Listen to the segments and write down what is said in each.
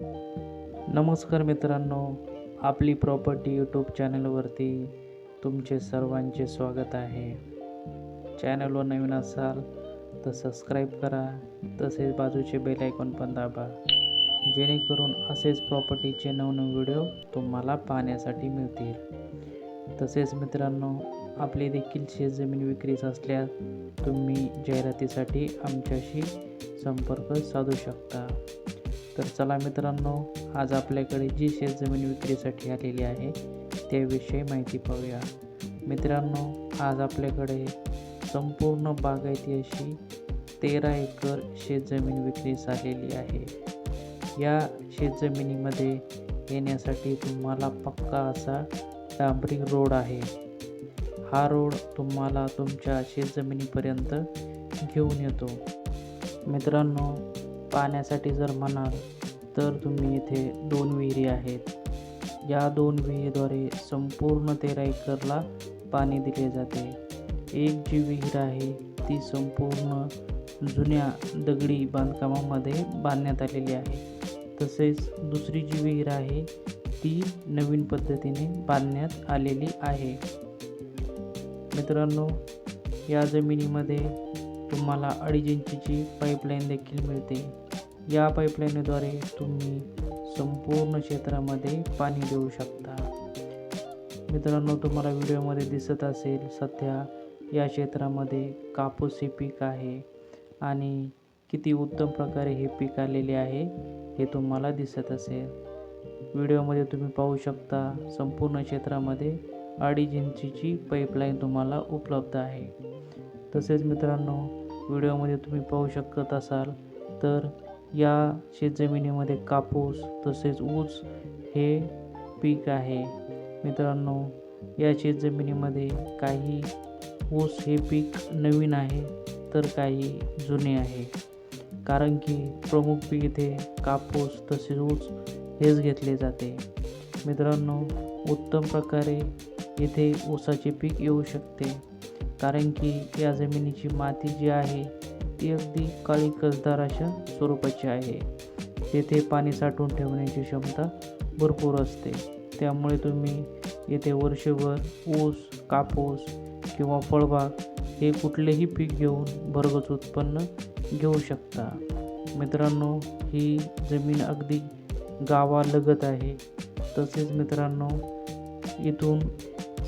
नमस्कार मित्रांनो आपली प्रॉपर्टी यूट्यूब चॅनलवरती तुमचे सर्वांचे स्वागत आहे. चॅनलवर नवीन असाल तर सबस्क्राईब करा तसेच बाजूचे बेल आयकॉन पण दाबा. जेणेकरून असेच प्रॉपर्टीचे नवनवीन व्हिडिओ तुम्हाला पाहण्यासाठी मिळतील. तसेच मित्रांनो आपली देखील शेतजमीन विक्रीस असल्यास तुम्ही जाहिरातीसाठी आमच्याशी संपर्क साधू शकता. तर चला मित्रांनो आज आपल्याकडे जी शेतजमीन विक्रीसाठी आलेली आहे त्याविषयी माहिती पाहूया. मित्रांनो आज आपल्याकडे संपूर्ण बागायती अशी तेरा एकर शेतजमीन विक्रीस आलेली आहे. या शेतजमिनीमध्ये येण्यासाठी तुम्हाला पक्का असा डांबरी रोड आहे. हा रोड तुम्हाला तुमच्या शेतजमिनीपर्यंत घेऊन येतो. मित्रांनो पाण्यासाठी जर म्हणाल तर तुम्ही इथे दोन विहिरी आहेत. या दोन विहिरीद्वारे संपूर्ण तेरा एकरला पाणी दिले जाते. एक जी विहीर आहे ती संपूर्ण जुन्या दगडी बांधकामामध्ये बांधण्यात आलेली आहे. तसेच दुसरी जी विहीर आहे ती नवीन पद्धतीने बांधण्यात आलेली आहे. मित्रांनो या जमिनीमध्ये तुम्हाला अडीच इंचीची पाईपलाईन देखील मिळते. या पाईपलाईनद्वारे तुम्ही संपूर्ण क्षेत्रामध्ये पाणी देऊ शकता. मित्रांनो तुम्हाला व्हिडिओमध्ये दिसत असेल सध्या या क्षेत्रामध्ये कापूस हे पीक आहे आणि किती उत्तम प्रकारे हे पीक आलेले आहे हे तुम्हाला दिसत असेल. व्हिडिओमध्ये तुम्ही पाहू शकता संपूर्ण क्षेत्रामध्ये अडीच इंचीची पाईपलाईन तुम्हाला उपलब्ध आहे. तसेच मित्रांनो व्हिडिओमध्ये तुम्ही पाहू शकत असाल तर या शेतजमिनीमध्ये कापूस तसेच ऊस हे पीक आहे. मित्रांनो या शेतजमिनीमध्ये काही ऊस हे पीक नवीन आहे तर काही जुने आहे. कारण की प्रमुख पीक इथे कापूस तसेच ऊस हेच घेतले जाते. मित्रांनो उत्तम प्रकारे इथे ऊसाचे पीक येऊ शकते. कारण की या जमिनीची माती जी आहे ती अगदी काळी कसदार अशा स्वरूपाची आहे. येथे पाणी साठवून ठेवण्याची क्षमता भरपूर असते. त्यामुळे तुम्ही येथे वर्षभर ऊस कापूस किंवा फळबाग हे कुठलेही पीक घेऊन भरघोस उत्पन्न घेऊ शकता. मित्रांनो ही जमीन अगदी गावालगत आहे. तसेच मित्रांनो इथून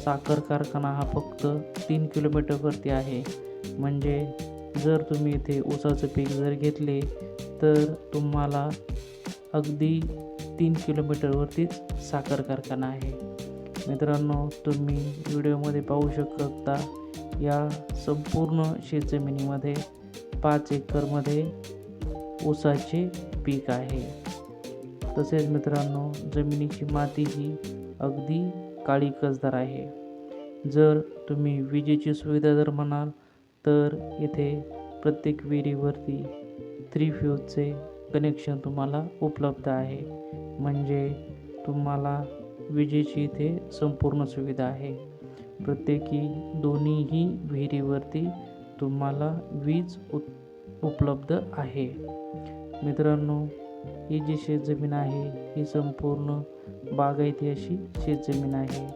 साखर कारखाना हा फक्त तीन किलोमीटरवरती आहे. म्हणजे जर तुम्ही इथे ऊसाचं पीक जर घेतले तर तुम्हाला अगदी तीन किलोमीटरवरतीच साखर कारखाना आहे. मित्रांनो तुम्ही व्हिडिओमध्ये पाहू शकता या संपूर्ण शेतजमिनीमध्ये पाच एकरमध्ये ऊसाचे पीक आहे. तसेच मित्रांनो जमिनीची माती ही अगदी काळी कसदार आहे. जर तुम्ही विजेची सुविधा जर म्हणाल तर इथे प्रत्येक विहिरीवरती थ्री फ्यूजचे कनेक्शन तुम्हाला उपलब्ध आहे. म्हणजे तुम्हाला विजेची इथे संपूर्ण सुविधा आहे. प्रत्येकी दोन्हीही विहिरीवरती तुम्हाला वीज उप उपलब्ध आहे. मित्रांनो ही जी शेतजमीन आहे ही संपूर्ण बागायती अशी शेतजमीन आहे.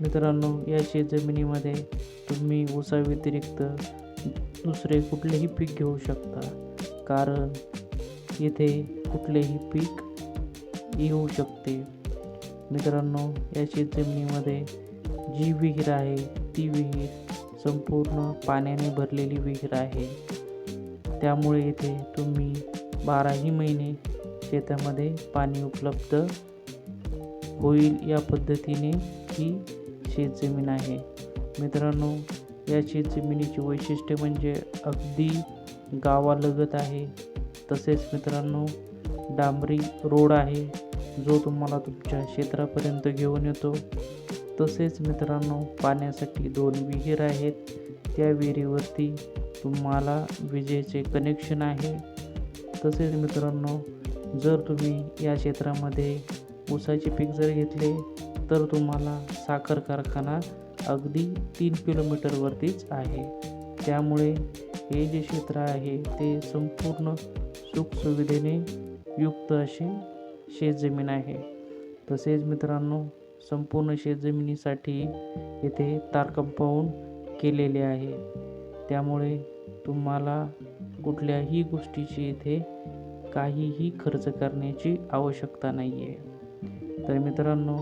मित्रांनो या शेतजमिनीमध्ये तुम्ही ऊसाव्यतिरिक्त दुसरे कुठलेही पीक घेऊ शकता. कारण येथे कुठलेही पीक येऊ शकते. मित्रांनो या शेतजमिनीमध्ये जी विहीर आहे ती विहीर संपूर्ण पाण्याने भरलेली विहीर आहे. त्यामुळे इथे तुम्ही बाराही महिने शेतामध्ये पाणी उपलब्ध होईल या पद्धतीने ही शेतजमीन आहे. मित्रांनो या शेतजमिनीची वैशिष्ट्य म्हणजे अगदी गावालगत आहे. तसेच मित्रांनो डांबरी रोड आहे जो तुम्हाला तुमच्या क्षेत्रापर्यंत घेऊन येतो. तसेच मित्रांनो पाण्यासाठी दोन विहीर आहेत. त्या विहिरीवरती तुम्हाला विजेचे कनेक्शन आहे. तसेच मित्रांनो जर तुम्ही या क्षेत्रामध्ये ऊसाचे पीक जर घेतले तर तुम्हाला साखर कारखाना अगदी तीन किलोमीटरवरतीच आहे. त्यामुळे हे जे क्षेत्र आहे ते संपूर्ण सुखसुविधेने युक्त अशी शेतजमीन आहे. तसेच मित्रांनो संपूर्ण शेतजमिनीसाठी येथे तार कंपाऊंड केलेले आहे. त्यामुळे तुम्हाला कुठल्याही गोष्टीची इथे काहीही खर्च करण्याची आवश्यकता नाही आहे तर मित्रांनो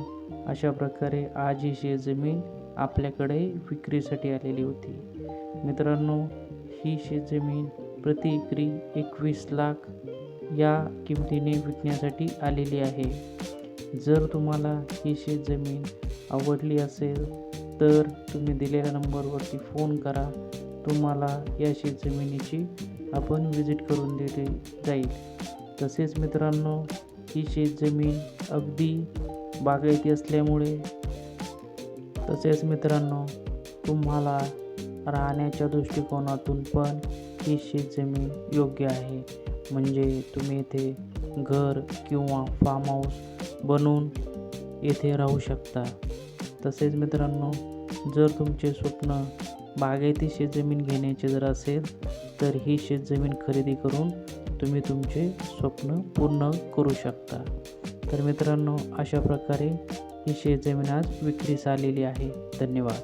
अशा प्रकारे आज ही शेतजमीन आपल्याकडे विक्रीसाठी आलेली होती. मित्रांनो ही शेतजमीन प्रति एकरी एकवीस लाख या किमतीने विकण्यासाठी आलेली आहे. जर तुम्हाला ही शेतजमीन आवडली असेल तर तुम्ही दिलेल्या नंबरवरती फोन करा. तुम्हाला या शेतजमिनीची आपण विजिट करून दिली जाईल. तसेच मित्रांनो ही शेतजमीन अगदी बागायती असल्यामुळे तसेच मित्रांनो तुम्हाला राहण्याच्या दृष्टिकोनातून पण ही शेतजमीन योग्य आहे. म्हणजे तुम्ही इथे घर किंवा फार्म हाऊस बनवून येथे राहू शकता. तसेच मित्रांनो जर तुमचे स्वप्न बागायती शेतजमीन घेण्याचे जर असेल तर ही शेतजमीन खरेदी करून तुम्ही तुमचे स्वप्न पूर्ण करू शकता. तर मित्रांनो अशा प्रकारे ही शेतजमीन आज विक्रीस आलेली आहे. धन्यवाद.